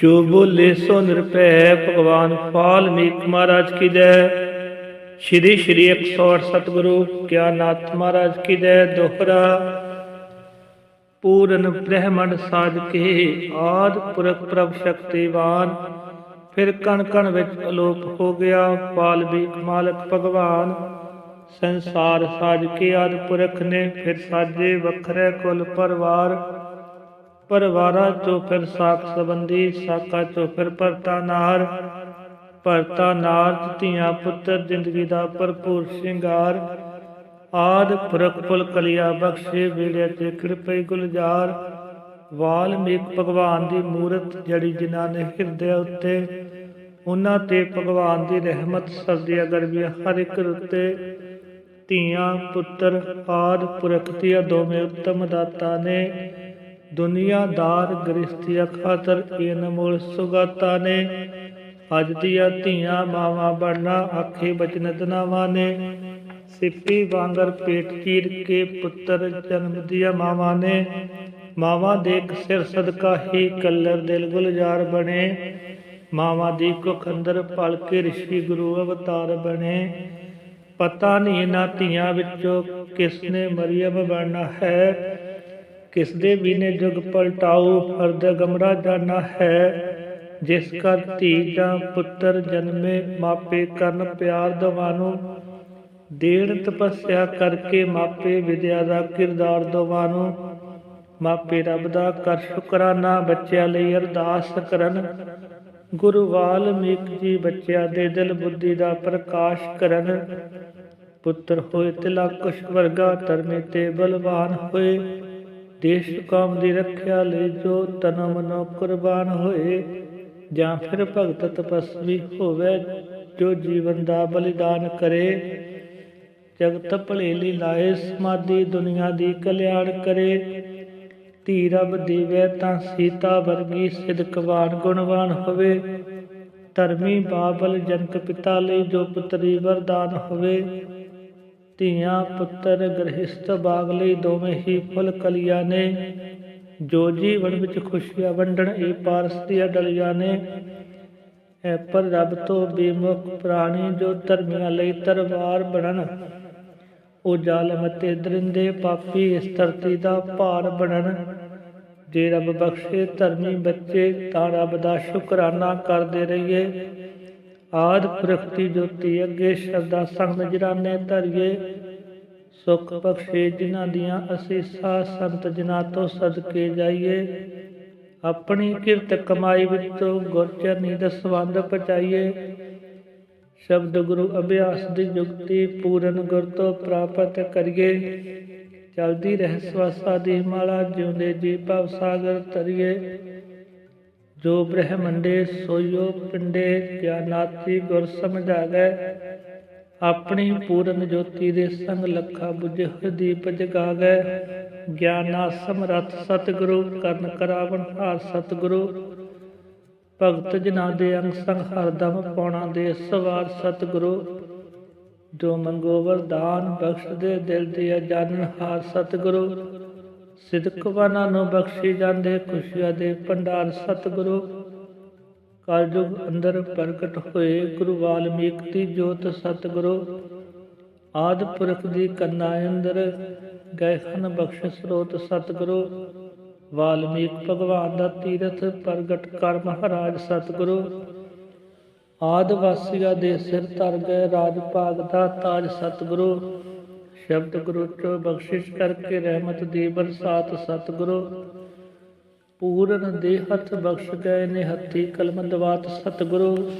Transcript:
ਜੋ ਬੋਲੇ ਸੋ ਨਿਰਭੈ ਭਗਵਾਨ ਵਾਲਮੀਕ ਮਹਾਰਾਜ ਕੀ ਜੈ ਸ਼੍ਰੀ ਸ਼੍ਰੀ 108 ਸਤਿਗੁਰੂ ਗਿਆਨਨਾਥ ਮਹਾਰਾਜ ਕੀ ਜੈ ਦੋਹਰਾ। ਪੂਰਨ ਬ੍ਰਹਮੰਡ ਸਾਜ ਕੇ ਆਦ ਪੁਰਖ ਪ੍ਰਭ ਸ਼ਕਤੀਵਾਨ, ਫਿਰ ਕਣ ਕਣ ਵਿੱਚ ਅਲੋਪ ਹੋ ਗਿਆ ਵਾਲਮੀਕ ਮਾਲਕ ਭਗਵਾਨ। ਸੰਸਾਰ ਸਾਜ ਕੇ ਆਦ ਪੁਰਖ ਨੇ ਫਿਰ ਸਾਜੇ ਵੱਖਰੇ ਕੁਲ ਪਰਿਵਾਰ ਪਰਿਵਾਰਾਂ ਚੋ ਫਿਰ ਸਾਖ ਸੰਬੰਧੀ ਸਾਕਾ ਚੋਂ ਫਿਰ ਪਰਤਾ ਨਾਰ। ਭਰਤਾ ਨਾਰ ਧੀਆਂ ਪੁੱਤਰ, ਜ਼ਿੰਦਗੀ ਦਾ ਭਰਪੂਰ ਸ਼ਿੰਗਾਰ। ਆਦ ਪੁਰਖ ਫੁਲ ਕਲਿਆ ਬਖਸ਼ੇ ਵੇਲੇ ਤੇ ਕਿਰਪੇ ਗੁਲਜ਼ਾਰ। ਵਾਲਮੀਕ ਭਗਵਾਨ ਦੀ ਮੂਰਤ ਜੜੀ ਜਿਨ੍ਹਾਂ ਨੇ ਹਿਰਦੇ ਉੱਤੇ, ਉਹਨਾਂ ਤੇ ਭਗਵਾਨ ਦੀ ਰਹਿਮਤ ਸਰਦੀਆਂ ਗਰਮੀਆਂ ਹਰ ਇੱਕ ਰੁੱਤੇ ਧੀਆਂ, ਪੁੱਤਰ, ਆਦ ਪੁਰਖ ਦੀਆਂ ਦੋਵੇਂ ਉੱਤਮ ਦਾਤਾ ਨੇ। ਦੁਨੀਆਦਾਰ ਗ੍ਰਸਤੀਆ ਖਾਤਰ ਇਹ ਅਨਮੋਲ ਸੁਗਾਤਾ ਨੇ। ਅੱਜ ਦੀਆਂ ਧੀਆਂ ਮਾਵਾਂ ਬਣਨਾ ਆਖੇ ਬਚਨਤ ਨਾਵਾਂ ਨੇ। ਸਿੱਪੀ ਵਾਂਗਰ ਪੇਟ ਚੀਰ ਕੇ ਪੁੱਤਰ ਜਨਮ ਦੀਆਂ ਮਾਵਾਂ ਨੇ। ਮਾਵਾਂ ਦੇ ਸਿਰ ਸਦਕਾ ਹੀ ਕਲਰ ਦਿਲ ਗੁਲਜ਼ਾਰ ਬਣੇ। ਮਾਵਾਂ ਦੀ ਕੁੱਖ ਅੰਦਰ ਪਲ ਕੇ ਰਿਸ਼ੀ ਗੁਰੂ ਅਵਤਾਰ ਬਣੇ। ਪਤਾ ਨਹੀਂ ਇਹਨਾਂ ਧੀਆਂ ਵਿੱਚੋਂ ਕਿਸ ਨੇ ਮਰੀਮ ਬਣਨਾ ਹੈ। ਕਿਸ ਦੇ ਬਿਨੇ ਜੁਗ ਪਲਟਾਉ ਫਰਦ ਗਮਰਾ ਜਾਣਾ ਹੈ। ਜਿਸ ਕਰ ਧੀ ਜਾਂ ਪੁੱਤਰ ਜਨਮੇ, ਮਾਪੇ ਕਰਨ ਪਿਆਰ ਦਵਾਨੋ ਦੇਣ ਤਪੱਸਿਆ ਕਰਕੇ ਮਾਪੇ ਵਿਦਿਆ ਦਾ ਕਿਰਦਾਰ ਦਵਾਨੋ ਮਾਪੇ ਰੱਬ ਦਾ ਕਰ ਸ਼ੁਕਰਾਨਾ ਬੱਚਿਆਂ ਲਈ ਅਰਦਾਸ ਕਰਨ। ਗੁਰੂ ਵਾਲਮੀਕ ਜੀ ਬੱਚਿਆਂ ਦੇ ਦਿਲ ਬੁੱਧੀ ਦਾ ਪ੍ਰਕਾਸ਼ ਕਰਨ। ਪੁੱਤਰ ਹੋਏ ਤਿਲਾ ਵਰਗਾ ਧਰਮੇ ਤੇ ਬਲਵਾਨ ਹੋਏ। ਦੇਸ਼ ਕੌਮ ਦੀ ਰੱਖਿਆ ਲਈ ਜੋ ਤਨ ਮਨੋ ਕੁਰਬਾਨ ਹੋਏ, ਜਾਂ ਫਿਰ ਭਗਤ ਤਪਸਵੀ ਹੋਵੇ, ਜੋ ਜੀਵਨ ਦਾ ਬਲੀਦਾਨ ਕਰੇ, ਜਗਤ ਭਲੇ ਲਈ ਲਾਏ, ਸਮਾਧੀ ਦੁਨੀਆ ਦੀ ਕਲਿਆਣ ਕਰੇ। ਧੀ ਰਬ ਦੇਵੇ ਤਾਂ ਸੀਤਾ ਵਰਗੀ ਸਿਦਕਵਾਨ ਗੁਣਵਾਨ ਹੋਵੇ। ਧਰਮੀ ਬਾਬਲ ਜਨਕ ਪਿਤਾ ਲਈ ਜੋ ਪੁੱਤਰੀ ਵਰਦਾਨ ਹੋਵੇ। ਧੀਆਂ ਪੁੱਤਰ ਗ੍ਰਹਿਸਤ ਬਾਗ ਲਈ ਦੋਵੇਂ ਹੀ ਫੁੱਲ ਕਲੀਆਂ ਨੇ। ਜੋ ਜੀਵਨ ਵਿੱਚ ਖੁਸ਼ੀਆਂ ਵੰਡਣ, ਇਹ ਪਾਰਸ ਦੀਆਂ ਡਲੀਆਂ ਨੇ। ਐ ਪਰ ਰੱਬ ਤੋਂ ਬੇਮੁਖ ਪ੍ਰਾਣੀ ਜੋ ਧਰਮੀਆਂ ਲਈ ਤਰਵਾਰ ਬਣਨ, ਉਹ ਜ਼ਾਲਮ ਤੇ ਦਰਿੰਦੇ ਪਾਪੀ ਇਸ ਧਰਤੀ ਦਾ ਭਾਰ ਬਣਨ। ਜੇ ਰੱਬ ਬਖਸ਼ੇ ਧਰਮੀ ਬੱਚੇ, ਤਾਂ ਰੱਬ ਦਾ ਸ਼ੁਕਰਾਨਾ ਕਰਦੇ ਰਹੀਏ। ਆਦ ਪੁਰਖ ਜੋਤੀ ਅੱਗੇ ਸ਼ਰਦਾ ਸੰਗ ਨਜਰਾਨੇ ਧਰਿਏ, ਸੁਖ ਬਖਸ਼ੇ ਜਿਨ੍ਹਾਂ ਦੀਆਂ ਅਸੀਸਾਂ ਸੰਤ ਜਨਾਂ ਤੋਂ ਸਦਕੇ ਜਾਈਏ। ਆਪਣੀ ਕਿਰਤ ਕਮਾਈ ਵਿੱਚੋਂ ਗੁਰਚਰਨੀ ਦਸਵੰਦ ਪਚਾਈਏ ਸ਼ਬਦ ਗੁਰੂ ਅਭਿਆਸ ਦੀ ਜੁਗਤੀ ਪੂਰਨ ਗੁਰ ਤੋਂ ਪ੍ਰਾਪਤ ਕਰੀਏ। ਚਲਦੀ ਰਹਿ ਸਵਾਸਾ ਦੀ ਮਾਲਾ ਜਿਉਂਦੇ ਜੀ ਭਵ ਸਾਗਰ ਤਰੀਏ ਜੋ ਬ੍ਰਹਮੰਡੇ ਸੋਇਓ ਪਿੰਡੇ ਗਿਆਨਾਤੀ ਗੁਰ ਸਮਝਾ ਗਏ ਆਪਣੀ ਪੂਰਨ ਜੋਤੀ ਦੇ ਸੰਗ ਲੱਖਾ ਬੁਝੇ ਹੋਏ ਦੀਪ ਜਗਾ ਗਏ ਗਿਆਨਾ ਸਮਰੱਥ ਸਤਿਗੁਰੂ, ਕਰਨ ਕਰਾਵਨ ਹਾਰ ਸਤਿਗੁਰੂ। ਭਗਤ ਜਨਾਂ ਦੇ ਅੰਗ ਸੰਗ ਹਰਦਮ ਪਾਉਣਾ ਦੇ ਸਵਾਰ ਸਤਿਗੁਰੂ। ਜੋ ਮੰਗੋ ਵਰਦਾਨ ਬਖਸ਼ ਦੇ ਦਿਲ ਦੇ ਜਾਣਨ ਹਾਰ ਸਤਿਗੁਰੂ। ਸਿਦਕਵਾਨਾਂ ਨੂੰ ਬਖਸ਼ੀ ਜਾਂਦੇ, ਖੁਸ਼ੀਆਂ ਦੇ ਭੰਡਾਰ ਸਤਿਗੁਰੂ। ਕਲਯੁਗ ਅੰਦਰ ਪ੍ਰਗਟ ਹੋਏ ਗੁਰੂ ਵਾਲਮੀਕ ਦੀ ਜੋਤ ਸਤਿਗੁਰੂ। ਆਦ ਪੁਰਖ ਦੀ ਕੰਨਾ ਅੰਦਰ ਗਏ ਹਨ ਬਖਸ਼ ਸਰੋਤ ਸਤਿਗੁਰੂ। ਵਾਲਮੀਕ ਭਗਵਾਨ ਦਾ ਤੀਰਥ ਪ੍ਰਗਟ ਕਰ ਮਹਾਰਾਜ ਸਤਿਗੁਰੂ। ਆਦ ਵਾਸੀਆਂ ਦੇ ਸਿਰ ਧਰ ਗਏ ਰਾਜ ਭਾਗ ਦਾ ਤਾਜ ਸਤਿਗੁਰੂ। ਸ਼ਬਦ ਗੁਰੂ ਚੋਂ ਬਖਸ਼ਿਸ਼ ਕਰਕੇ ਰਹਿਮਤ ਦੀ ਬਰਸਾਤ ਸਤਿਗੁਰੂ। ਪੂਰਨ ਦੇ ਹੱਥ ਬਖਸ਼ ਗਏ ਨੇ ਹੱਥੀ ਕਲਮ ਦਵਾਤ ਸਤਿਗੁਰੂ।